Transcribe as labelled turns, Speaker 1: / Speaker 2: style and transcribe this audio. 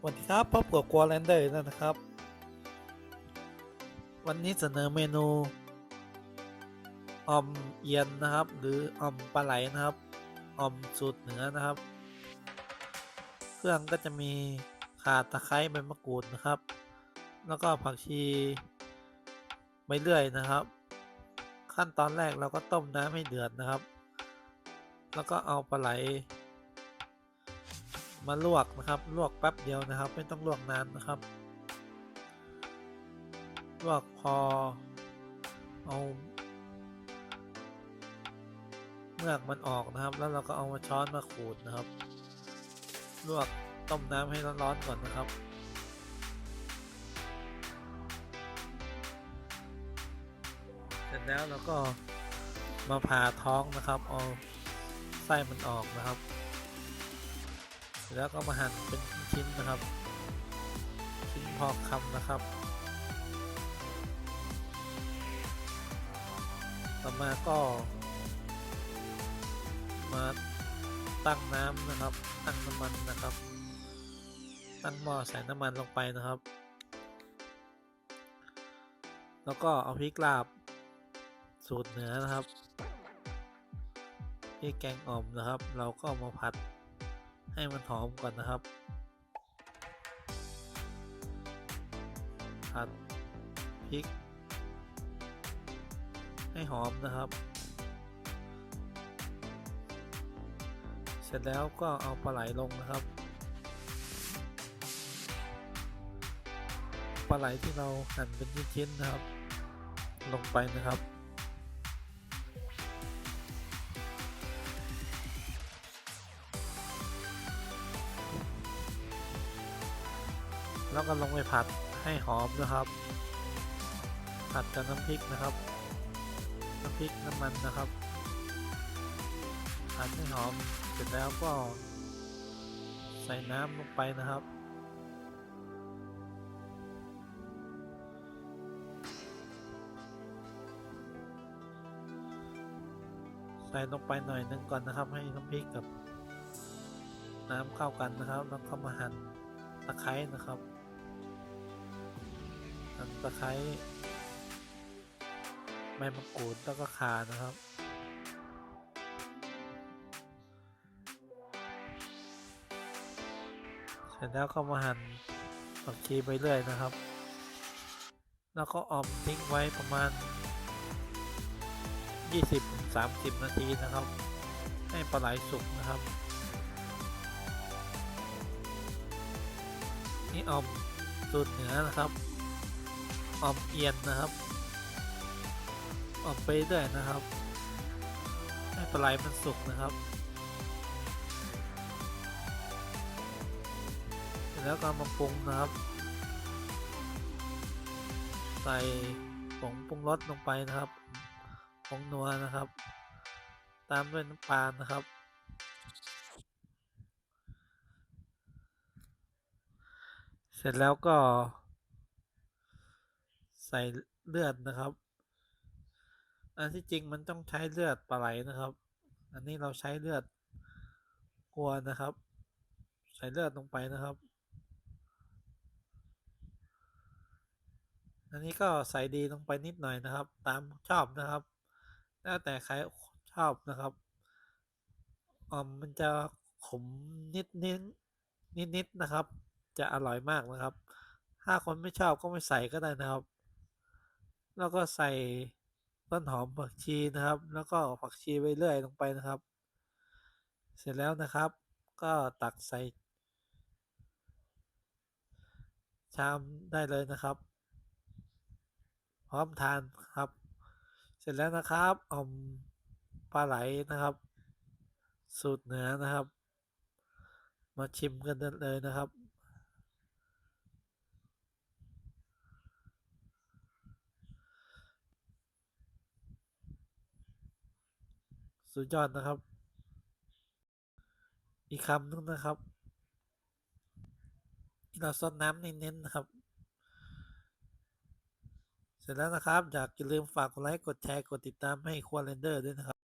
Speaker 1: สวัสดีครับพบกับกัวแลนเดอร์นะครับ วันนี้เสนอเมนูออมเอียนนะครับ หรือออมปลาไหลนะครับออมสูตรเหนือนะครับ เครื่องก็จะมีข่าตะไคร้ใบมะกรูดนะครับ แล้วก็ผักชีใบเลื่อยนะครับ ขั้นตอนแรกเราก็ต้มน้ำให้เดือดนะครับ แล้วก็เอาปลาไหล มาลวกนะครับลวกแป๊บเดียวนะครับ ไม่ต้องลวกนานนะครับ ลวกพอเอาเมือกมันออกนะครับ แล้วเราก็เอามาช้อนมาขูดนะครับ ลวกต้มน้ำให้ร้อนๆก่อนนะครับเสร็จแล้วเราก็มาผ่าท้องนะครับ เอาไส้มันออกนะครับ แล้วก็มาหั่นเป็นชิ้นๆนะครับ ชิ้นพอคำนะครับ ต่อมาก็ มาตั้งน้ำนะครับ ตั้งน้ำมันนะครับ ตั้งหม้อใส่น้ำมันลงไปนะครับ แล้วก็เอาพริกลาบสูตรเหนือนะครับพริกแกงอ่อมนะครับ เราก็มาผัด ให้มันหอมก่อนนะครับผัดพริก ให้หอมนะครับ เสร็จแล้วก็เอาปลาไหลลงนะครับ ปลาไหลที่เราหั่นเป็นชิ้นๆนะครับ ลงไปนะครับ แล้วก็ลงไปผัดให้หอมนะครับ ผัดกับน้ำพริกนะครับ น้ำพริกน้ำมันนะครับ ผัดให้หอมเสร็จแล้วก็ ใส่น้ำลงไปนะครับใส่ลงไปหน่อยนึงก่อนนะครับ ให้น้ำพริกกับ น้ำเข้ากันนะครับ แล้วก็มาหั่นตะไคร้นะครับ หั่นตะไคร้ใบมะกรูดแล้วก็ข่านะครับ เสร็จแล้วก็มาหั่นผักชีไปเรื่อยนะครับ แล้วก็ออมทิ้งไว้ประมาณ 20-30 นาทีนะครับ ให้ปลาไหลสุกนะครับนี่ออมสูตรเหนือนะครับ ออมเอียนนะครับออมไปเรื่อยนะครับให้ปลาไหลมันสุกนะครับเสร็จแล้วก็มาปรุงนะครับ ใส่ผงปรุงรสลงไปนะครับผงนัวนะครับ ตามด้วยน้ำปลานะครับเสร็จแล้วก็ ใส่เลือดนะครับ อันที่จริงมันต้องใช้เลือดปลาไหลนะครับ อันนี้เราใช้เลือดวัวนะครับ ใส่เลือดลงไปนะครับ อันนี้ก็ใส่ดีลงไปนิดหน่อยนะครับ ตามชอบนะครับ แล้วแต่ใครชอบนะครับออมมันจะขมนิดนิดนิดนิดนะครับ จะอร่อยมากนะครับ ถ้าคนไม่ชอบก็ไม่ใส่ก็ได้นะครับ แล้วก็ใส่ต้นหอมผักชีนะครับ แล้วก็ผักชีไปเรื่อยลงไปนะครับ เสร็จแล้วนะครับ ก็ตักใส่ ชามได้เลยนะครับ พร้อมทานครับ เสร็จแล้วนะครับออมปลาไหลนะครับ สูตรเหนือนะครับ มาชิมกันได้เลยนะครับ สุดยอดนะครับ อีกคำนึงนะครับที่เราซดน้ำเน้นๆนะครับ เสร็จแล้วนะครับ อยากอย่าลืมฝากกดไลค์ กดแชร์ กดติดตามให้ควอเรนเดอร์ด้วยนะครับ